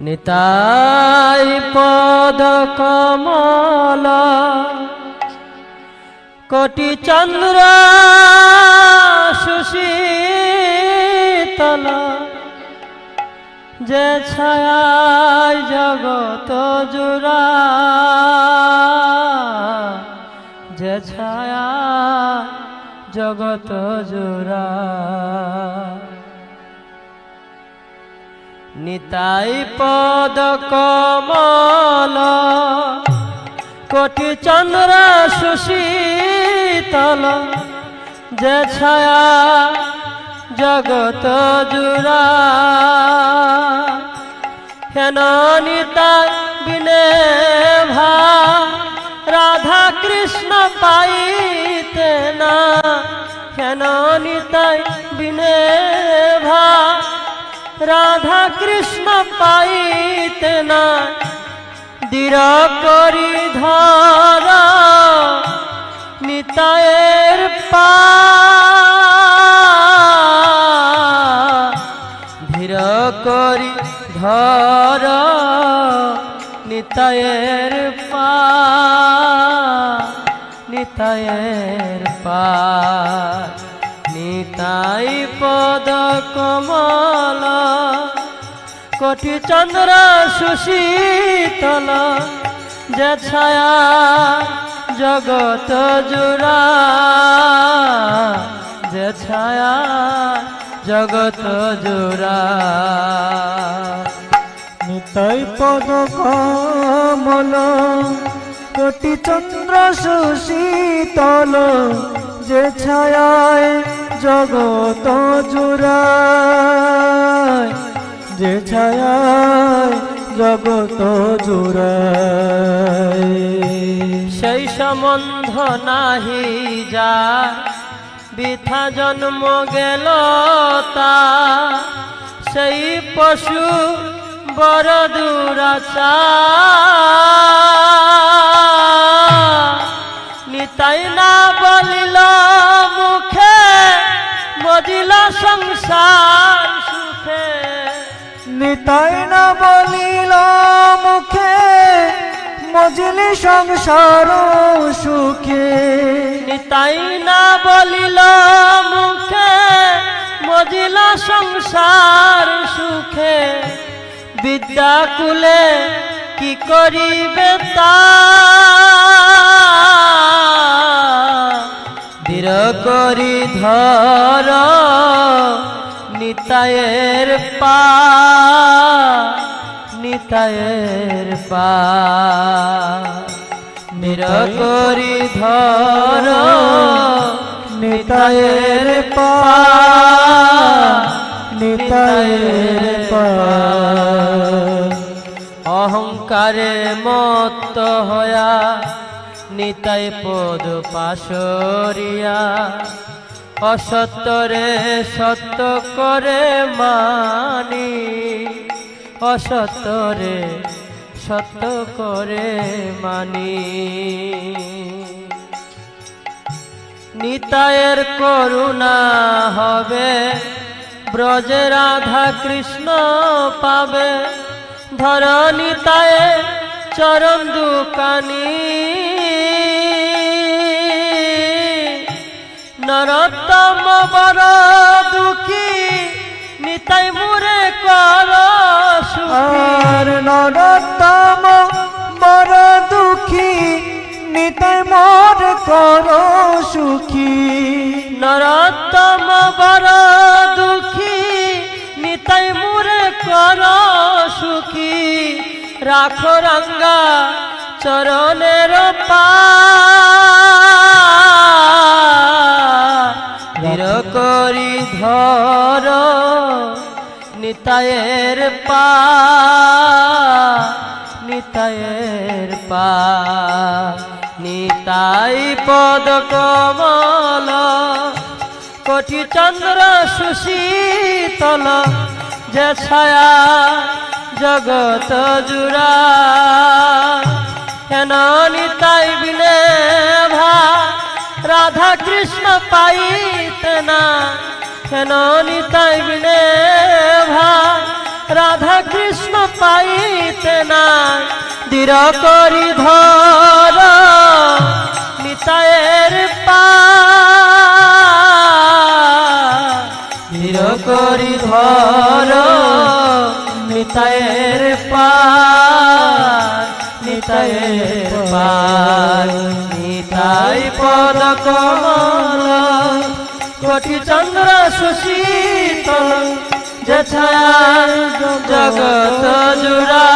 নিতাই পদ কমল। কোটি চন্দ্র সুশীতল। যে ছায় জগত জুরা যে ছায়া জগত জুরা নিতাই পদ কমল। কোটি চন্দ্র সুশীতল। যে ছায়া জগত জুরা হেন নিতাই বিনে ভা। রাধা কৃষ্ণ পাইতে না। হেন নিতাই বিনে ভা। রাধা কৃষ্ণ পাইতে না দৃঢ় করি ধর নিতায়ের পা। ধীর করি ধর নিতায়ের পা। নিতায়ের পা। নিতাই পদ কমল, কোটি চন্দ্র সুশীতল, যে ছায়া জগত জুড়া, যে ছায়া জগত জুড়া। নিতাই পদ কমল, কোটি চন্দ্র সুশীতল, যে ছায়ায় জগত জুড়ায় যে ছায়ায় জগত জুড়ায় সেই সম্বন্ধ নাহি যা, বৃথা জন্ম গেল তা। সেই পশু বড় দুরাচা মজিল সংসার সুখে। নিতাই না বলিল মুখে মজলি সংসার সুখে। নিতাই না বলিল মুখে মজিল সংসার সুখে। বিদ্যাকুলে কি করিবে তা? করি ধর নিতায়ের পা নিতায়ের পা। নির করি ধর নিতায়ের পা নিতায়ের পা। অহংকারে মত্ত হয়া নিতাই পদ পাশরিয়া। অসত্যরে সত্য করে মানি। অসত্যরে সত্য করে মানি। নিতায়ের করুণা হবে, ব্রজে রাধা কৃষ্ণ পাবে। ধর নিতায়ে চরণ দুকানি। নরোত্তম বড় দুঃখী নিতাই মুরে কর নরোত্তম বড় দুঃখী নিতাই মোর কর সুখী। নরোত্তম বড় দুঃখী নিতাই মুরে কর সুখী। রাখো রঙ্গা চরণের পা নিতায়ের পা নিতায়ের পা। নিতাই পদ কমল কোটি চন্দ্র সুশীতল, যে ছায়া জগত জুড়া। হেন নিতাই বিনে ভা, রাধা কৃষ্ণ পাইতে না হেন নিতাই বিনে পাইতে না দৃঢ় করি ধর। নিতায়ের পা। দৃঢ় করি ধর, নিতায়ের পার নিতায়ের পার নিতাই পদ কমল কোটি চন্দ্র সুশীতল যে ছায়া জগত জুড়া।